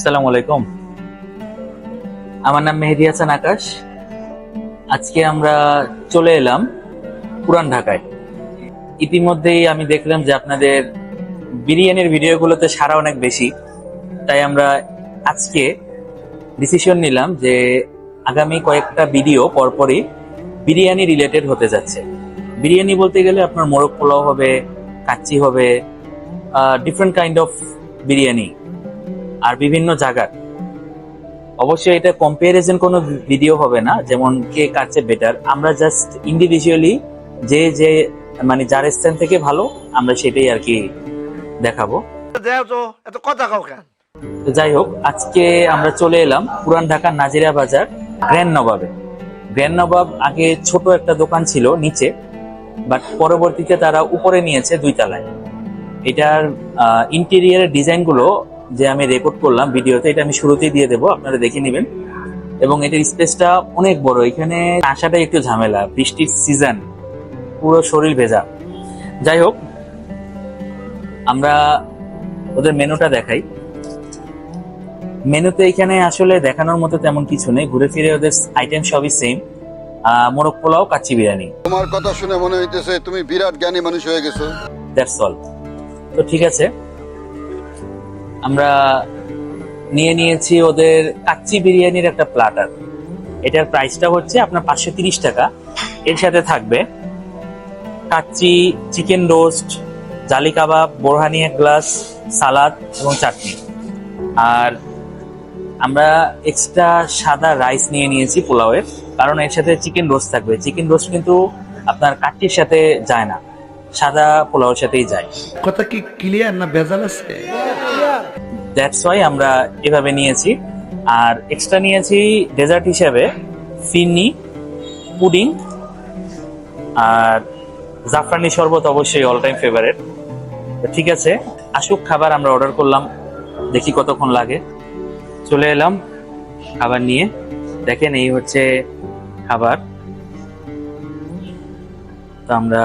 আসসালামু আলাইকুম। আমার নাম মেহেদি হাসান আকাশ। আজকে আমরা চলে এলাম পুরান ঢাকায়। ইতিমধ্যেই আমি দেখলাম যে আপনাদের বিরিয়ানির ভিডিওগুলোতে সারা অনেক বেশি। তাই আমরা আজকে ডিসিশন নিলাম যে আগামী কয়েকটা ভিডিও পরপরই বিরিয়ানি রিলেটেড হতে যাচ্ছে। বিরিয়ানি বলতে গেলে আপনার মোরগ পোলাও হবে, কাচ্চি হবে ডিফারেন্ট কাইন্ড অফ বিরিয়ানি। আর বিভিন্ন জায়গার। অবশ্যই এটা কম্পারিজন কোনো ভিডিও হবে না যেমন কে চেয়ে বেটার আমরা জাস্ট ইন্ডিভিজুয়ালি যে যে মানে যার স্থান থেকে ভালো আমরা সেটাই আর কি দেখাবো। এত কথা কাও কেন? যাই হোক আজকে আমরা চলে এলাম পুরান ঢাকার নাজিরা বাজার গ্র্যান্ড নবাবে। গ্র্যান্ড নবাব আগে ছোট একটা দোকান ছিল নিচে বাট পরবর্তীতে তারা উপরে নিয়েছে দুই তলায়। এটার ইন্টেরিয়ারের ডিজাইনগুলো যে আমি রেকর্ড করলাম ভিডিওতে এটা আমি শুরুতেই দিয়ে দেবো আপনারা দেখে নেবেন। এবং এটার স্পেসটা অনেক বড়। এখানে আসাটাই একটু ঝামেলা বৃষ্টির সিজন পুরো শরীর ভেজা। যাই হোক আমরা ওদের মেনুটা দেখাই। মেনুতে এখানে আসলে দেখানোর মতো তেমন কিছু নেই। ঘুরে ফিরে ওদের আইটেম সবই সেম মোরগ পোলাও কাচ্চি বিরিয়ানি। তোমার কথা শুনে মনে হইতেছে তুমি বিরাট জ্ঞানী মানুষ হয়ে গেছো। দ্যাটস অল তো ঠিক আছে। আমরা নিয়ে নিয়েছি ওদের কাচ্চি বিরিয়ানির একটা প্লাটার এটার প্রাইসটা হচ্ছে আপনার পাঁচশো তিরিশ টাকা। এর সাথে থাকবে কাচ্চি চিকেন রোস্ট জালি কাবাব, বোরহানি এক গ্লাস সালাদ এবং চাটনি। আর আমরা এক্সট্রা সাদা রাইস নিয়ে নিয়েছি পোলাওয়ের, কারণ এর সাথে চিকেন রোস্ট থাকবে। চিকেন রোস্ট কিন্তু আপনার কাচ্চির সাথে যায় না। সাদা পোলাওর সাথেই যায়। কথা কি ক্লিয়ার না ভেজাল আছে? দ্যাটস ওয়াই আমরা এভাবে নিয়েছি। আর এক্সট্রা নিয়েছি ডেজার্ট হিসেবে ফিরনি পুডিং আর জাফরানি শরবত অবশ্যই অল টাইম ফেভারেট ঠিক আছে আসুক খাবার আমরা অর্ডার করলাম দেখি কতক্ষণ লাগে। চলে এলাম খাবার নিয়ে। দেখেন এই হচ্ছে খাবার। তো আমরা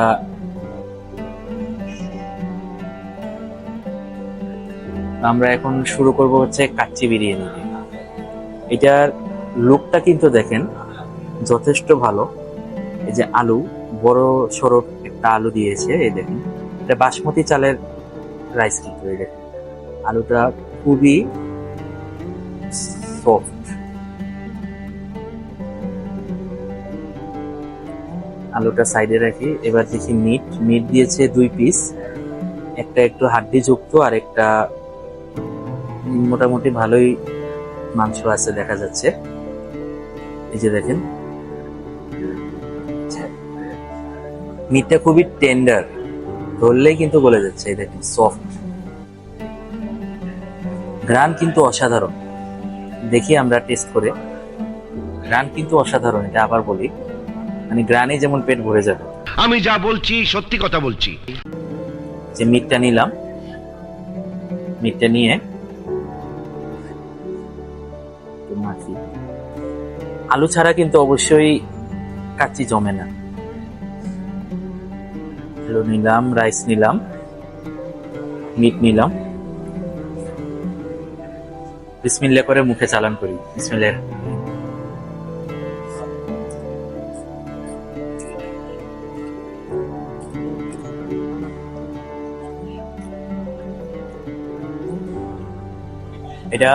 আমরা এখন শুরু করব হচ্ছে কাচ্চি বিরিয়ানি। দিয়ে। এটার লুকটা কিন্তু দেখেন, যথেষ্ট ভালো। এই যে আলু, বড় সড়ো একটা আলু দিয়েছে, এই দেখেন। এটা বাসমতি চালের রাইস কিন্তু, এই দেখেন। আলুটা খুবই সফট আলুটা সাইডে রাখি, এবার দেখি মিট মিট দিয়েছে দুই পিস একটা একটু হাড্ডি যুক্ত আর একটা মোটামুটি ভালোই মাংস আছে দেখা যাচ্ছে। এই যে দেখেন। মিটটা খুবই টেন্ডার ধরলেই কিন্তু বলে যাচ্ছে এই দেখেন সফট গ্রান কিন্তু অসাধারণ। দেখি আমরা টেস্ট করে। গ্রান কিন্তু অসাধারণ এটা আবার বলি। মানে গ্রানে যেমন পেট ভরে যাবে। আমি যা বলছি সত্যি কথা বলছি। যে মিটটা নিলাম। মিটটা নিয়ে একটু আলু ছাড়া কিন্তু অবশ্যই কাচ্চি জমে না। আলু নিলাম, রাইস নিলাম, মিট নিলাম। বিসমিল্লা করে মুখে চালান করি। বিসমিল্লা এটা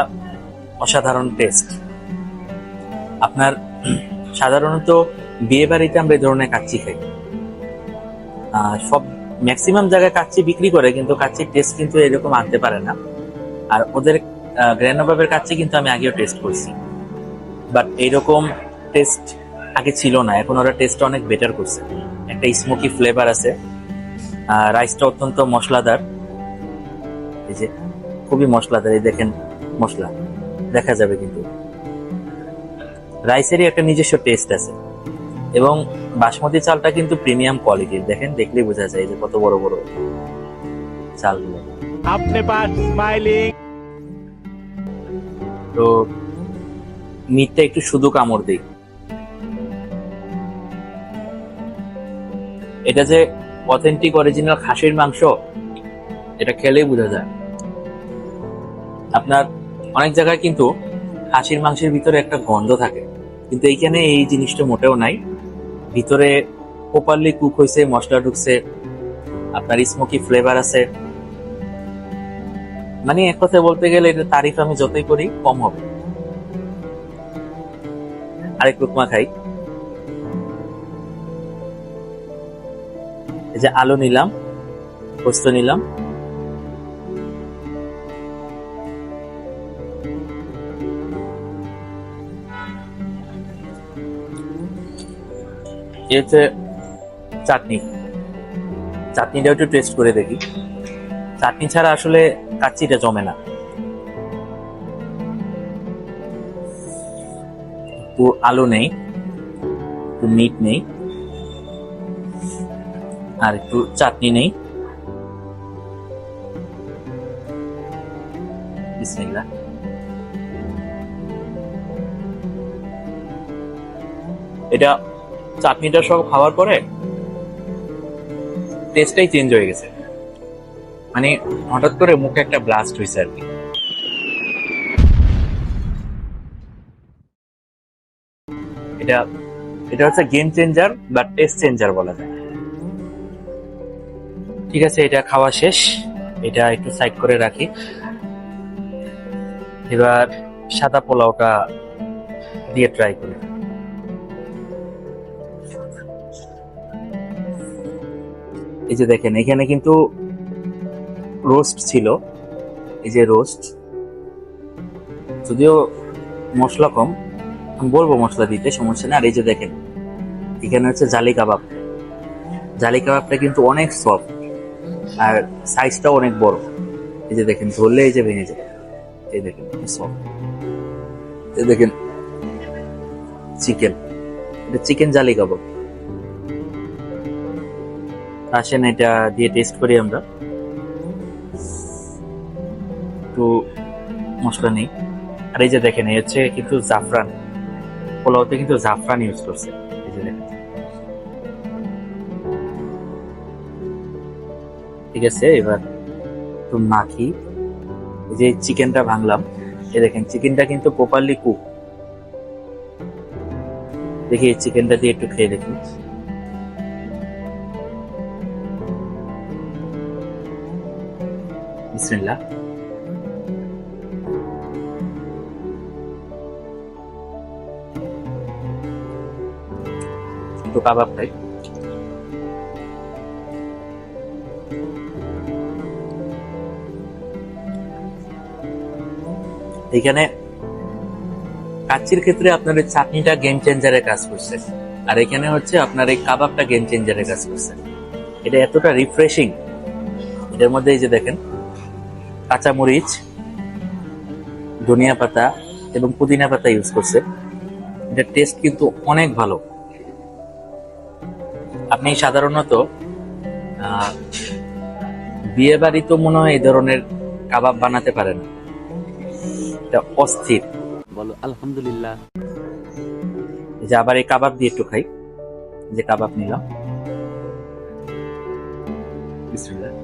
অসাধারণ টেস্ট আপনার সাধারণত বিয়ে বাড়িতে আমরা এই ধরনের কাচ্চি খাই। সব ম্যাক্সিমাম জায়গায় কাচ্চি বিক্রি করে, কিন্তু কাচ্চির টেস্ট কিন্তু এরকম আনতে পারে না। আর ওদের গ্র্যানোবাবের কাচ্চি কিন্তু আমি আগেও টেস্ট করছি। বাট এইরকম টেস্ট আগে ছিল না। এখন ওরা টেস্ট অনেক বেটার করছে। একটা স্মোকি ফ্লেভার আছে। রাইসটা অত্যন্ত মশলাদার। এই যে, খুবই মশলাদার। এই দেখেন মশলা। দেখা যাবে কিন্তু। রাইসেরই একটা নিজস্ব টেস্ট আছে। এবং বাসমতি চালটা কিন্তু প্রিমিয়াম কোয়ালিটির দেখেন দেখলেই বোঝা যায় যে কত বড় বড় চালগুলো। আপনি তো মিটটা একটু শুধু কামড় দিই। এটা যে অথেন্টিক অরিজিনাল খাসির মাংস এটা খেলেই বোঝা যায়। আপনার অনেক জায়গায় কিন্তু খাসির মাংসের ভিতরে একটা গন্ধ থাকে। কিন্তু এইখানে এই জিনিসটা মোটেও নাই। ভিতরে প্রপারলি কুক হয়েছে মশলা ঢুকছে, আপনার স্মোকি ফ্লেভার আছে। মানে এক কথা বলতে গেলে এটা তারিফ আমি যতই করি, কম হবে। আরেক লুকমা খাই। এই যে আলু নিলাম, পোস্ত নিলাম। এ হচ্ছে চাটনি। চাটনিটা একটু টেস্ট করে দেখি। চাটনি ছাড়া আসলে কাচ্চিটা জমে না। একটু আলু নেই, একটু মিট নেই, আর একটু চাটনি নেই। এটা চাটনিটা সব খাওয়ার পরে টেস্টটাই চেঞ্জ হয়ে গেছে। মানে হঠাৎ করে মুখে একটা ব্লাস্ট হয়েছে আর কি। এটা এটা হচ্ছে গেম চেঞ্জার বা টেস্ট চেঞ্জার বলা যায়। ঠিক আছে, এটা খাওয়া শেষ। এটা একটু সাইড করে রাখি। এবার সাদা পোলাওটা দিয়ে ট্রাই করি। এই যে দেখেন, এখানে কিন্তু রোস্ট ছিল। এই যে রোস্ট যদিও মশলা কম, আমি বলব মশলা দিতে, সমস্যা নেই। আর এই যে দেখেন, এখানে হচ্ছে জালি কাবাব। জালি কাবাবটা কিন্তু অনেক সফট আর সাইজটাও অনেক বড়। এই যে দেখেন, ধরলে এই যে ভেঙে যায়। এই দেখেন সফট এই দেখেন চিকেন এটা চিকেন জালি কাবাব। আসেন, এটা দিয়ে টেস্ট করি আমরা। একটু মশলা নেই। আর এই যে দেখেন, এই হচ্ছে কিন্তু জাফরান। পোলাওতে কিন্তু জাফরান ইউজ করছে। এই যে দেখেন। ঠিক আছে, এবার একটু মাখি। এই যে চিকেনটা ভাঙলাম। এই দেখেন, চিকেনটা কিন্তু প্রপারলি কুক দেখি এই চিকেনটা দিয়ে একটু খেয়ে দেখি। বিসমিল্লাহ। একটু কাবাব খাই। এখানে কাচ্চির ক্ষেত্রে আপনার এই চাটনিটা গেম চেঞ্জারের কাজ করছে। আর এখানে হচ্ছে আপনার এই কাবাবটা গেম চেঞ্জারের কাজ করছে। এটা এতটা রিফ্রেশিং এটার মধ্যে এই যে দেখেন কাঁচামরিচ ধনিয়া পাতা এবং পুদিনা পাতা ইউজ করছে। এটার টেস্ট কিন্তু অনেক ভালো। আপনি সাধারণত বিয়ে বাড়ি তো মনে হয় এই ধরনের কাবাব বানাতে পারেন। এটা অস্থির। বলো আলহামদুলিল্লাহ। যে আবার এই কাবাব দিয়ে একটু খাই। যে কাবাব নিলাম। বিসমিল্লাহ।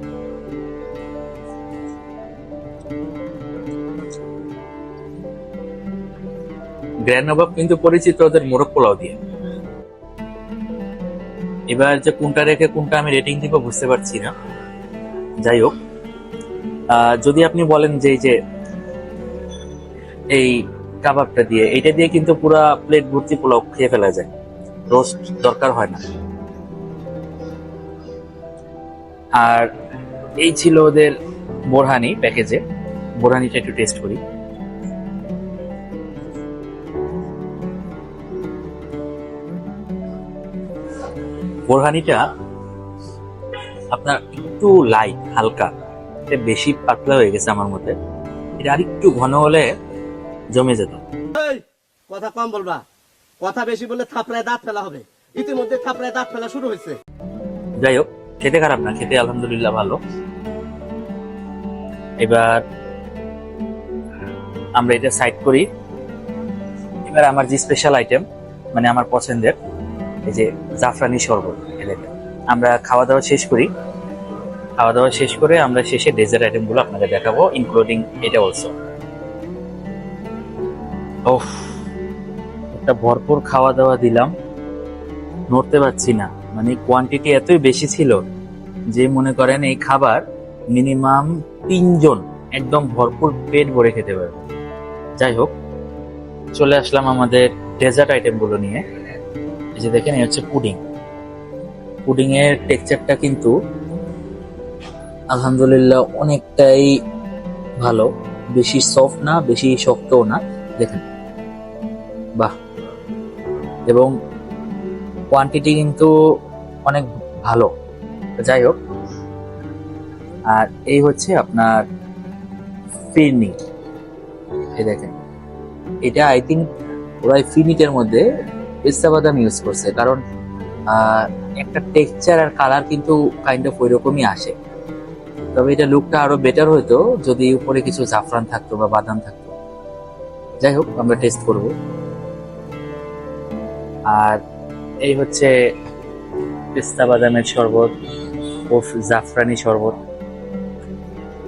গ্র্যান্ড নবাব কিন্তু পরিচিত ওদের মোরগ পোলাও দিয়ে। এবার যে কোনটা রেখে কোনটা আমি রেটিং দিব বুঝতে পারছি না। যাই হোক যদি আপনি বলেন যে এই যে এই কাবাবটা দিয়ে এইটা দিয়ে কিন্তু পুরা প্লেট ভর্তি পোলাও খেয়ে ফেলা যায়। রোস্ট দরকার হয় না। আর এই ছিল ওদের বোরহানি প্যাকেজে। বোরহানিটা একটু টেস্ট করি। বোরহানিটা আপনার একটু লাইট হালকা। এটা বেশি পাতলা হয়ে গেছে আমার মতে। এটা আর একটু ঘন হলে জমে যেত। কথা কম বলবা। কথা বেশি বললে থাপড়ায় দাঁত ফেলা হবে। ইতিমধ্যে থাপড়ায় দাঁত ফেলা শুরু হয়েছে। যাই হোক খেতে খারাপ না খেতে আলহামদুলিল্লাহ ভালো। এবার আমরা এটা সাইড করি। এবার আমার যে স্পেশাল আইটেম মানে আমার পছন্দের এই যে জাফরানি শরবত দেখেন। আমরা খাওয়া দাওয়া শেষ করি। খাওয়া দাওয়া শেষ করে আমরা শেষে ডেজার্ট আইটেমগুলো আপনাদের দেখাবো ইনক্লুডিং এটা অলসো ওফ একটা ভরপুর খাওয়া দাওয়া দিলাম। নড়তে পারছি না। মানে কোয়ান্টিটি এতই বেশি ছিল যে মনে করেন এই খাবার মিনিমাম তিনজন একদম ভরপুর পেট ভরে খেতে পারবে। যাই হোক, চলে আসলাম আমাদের ডেজার্ট আইটেমগুলো নিয়ে। এই যে দেখেন, এই হচ্ছে পুডিং পুডিং এর টেক্সচারটা কিন্তু আলহামদুলিল্লাহ অনেকটাই ভালো। বেশি সফট না, বেশি শক্তও না। দেখেন। বাহ! এবং কোয়ান্টিটি কিন্তু অনেক ভালো। যাই হোক, আর এই হচ্ছে আপনার ফিরনি এই দেখেন। এটা আই থিঙ্ক ওরা ফিনিটের মধ্যে পেস্তা বাদাম ইউজ করছে, কারণ একটা টেক্সচার আর কালার কিন্তু কাইন্ড অফ ওই রকমই আসে। তবে এটা লুকটা আরও বেটার হতো যদি উপরে কিছু জাফরান থাকতো বা বাদাম থাকতো। যাই হোক, আমরা টেস্ট করব। আর এই হচ্ছে পেস্তা বাদামের শরবত ও জাফরানি শরবত।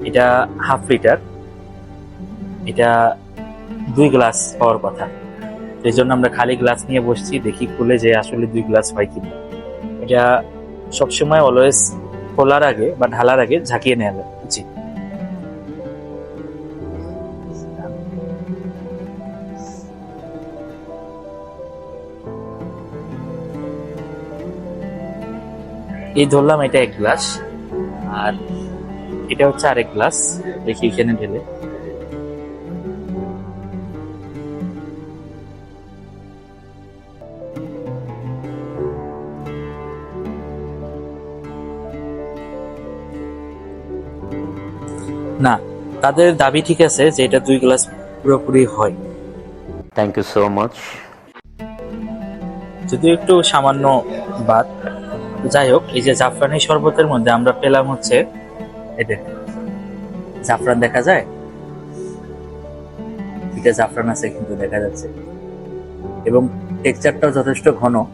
এটা হাফ লিটার এটা দুই গ্লাস হওয়ার কথা। এই জন্য আমরা খালি গ্লাস নিয়ে বসছি, দেখি খুলে যে আসলে দুই গ্লাস হয় কিনা। এটা সবসময় অলওয়েজ খোলার আগে বা ঢালার আগে ঝাঁকিয়ে নেওয়া উচিত এই ধরলাম এটা এক গ্লাস, আর এটা হচ্ছে আরেক গ্লাস। দেখি এখানে ঢেলে। না তাদের দাবি ঠিক আছে যে এটা দুই গ্লাস পুরোপুরি হয়। থ্যাংক ইউ সো মাচ যদিও একটু সামান্য বাদ যাই হোক এই যে জাফরানি শরবতের মধ্যে আমরা পেলাম হচ্ছে এটা জাফরান দেখা যায়? এটা জাফরান আছে কিন্তু দেখা যাচ্ছে। এবং টেক্সচারটাও যথেষ্ট ঘন।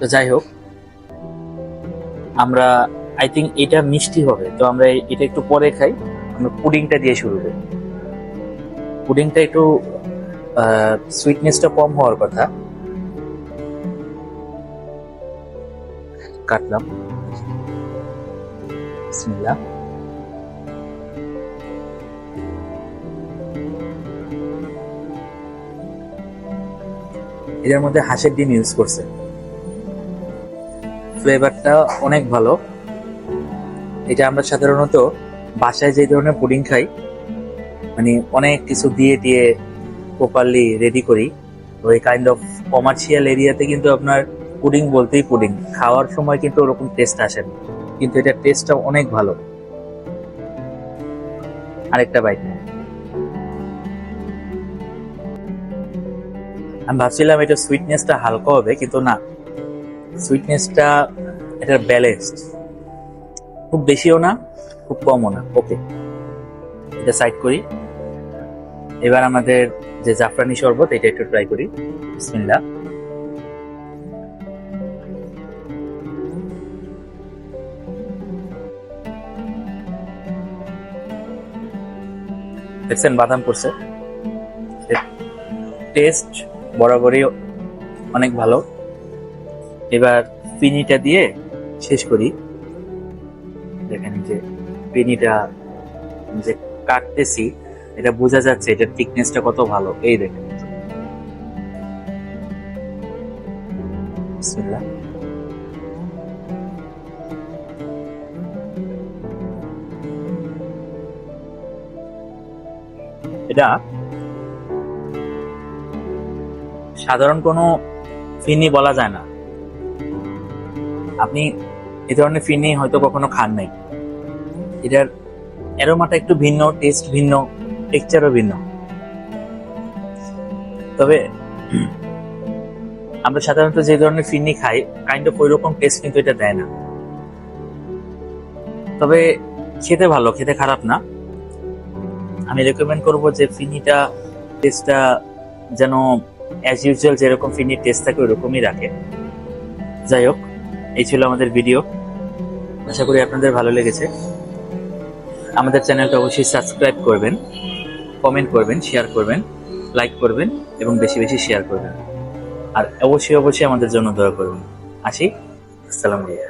তো যাই হোক আমরা আই থিঙ্ক এটা মিষ্টি হবে। তো আমরা এটা একটু পরে খাই। পুডিংটা দিয়ে শুরু করি। পুডিংটা একটু সুইটনেসটা কম হওয়ার কথা। কাটলাম। বিসমিল্লাহ। এটার মধ্যে হাঁসের ডিম ইউজ করছে। ফ্লেভারটা অনেক ভালো। এটা আমরা সাধারণত বাসায় যে ধরনের পুডিং খাই মানে অনেক কিছু দিয়ে দিয়ে প্রপারলি রেডি করি ওই কাইন্ড অফ কমার্শিয়াল এরিয়াতে কিন্তু আপনার পুডিং বলতেই পুডিং। খাওয়ার সময় কিন্তু ওরকম টেস্ট আসে না, কিন্তু এটা টেস্টটা অনেক ভালো। আরেকটা বাইট আমি ভাবছিলাম এটা সুইটনেসটা হালকা হবে, কিন্তু না। সুইটনেসটা এটা ব্যালেন্সড খুব বেশিও না খুব কমও না ওকে এটা সাইড করি। এবার আমাদের যে জাফরানি শরবত, এটা একটু ট্রাই করি। বিসমিল্লাহ। দেখছেন, বাদাম করছে টেস্ট বরাবরই অনেক ভালো। এবার পিনিটা দিয়ে শেষ করি। পিনিটা যে কাটতেছি, এটা বোঝা যাচ্ছে এটার থিকনেসটা কত ভালো। এই দেখেন। এটা সাধারণ কোনো ফিনি বলা যায় না। আপনি এ ধরনের ফিনি হয়তো কখনো খান নাই। এটার অ্যারোমাটা একটু ভিন্ন টেস্ট ভিন্ন টেক্সচারও ভিন্ন। তবে আমরা সাধারণত যে ধরনের ফিনি খাই কাইন্ড অফ ওইরকম টেস্ট কিন্তু এটা দেয় না। তবে খেতে ভালো, খেতে খারাপ না। আমি রেকমেন্ড করব যে ফিনিটা টেস্টটা যেন অ্যাজ ইউজুয়াল যেরকম ফিনির টেস্ট থাকে ওইরকমই রাখে। যাই হোক, এই ছিল আমাদের ভিডিও আশা করি আপনাদের ভালো লেগেছে। আমাদের চ্যানেলটা অবশ্যই সাবস্ক্রাইব করবেন কমেন্ট করবেন শেয়ার করবেন লাইক করবেন এবং বেশি বেশি শেয়ার করবেন। আর অবশ্যই অবশ্যই আমাদের জন্য দোয়া করবেন। আসি, আসসালামু আলাইকুম।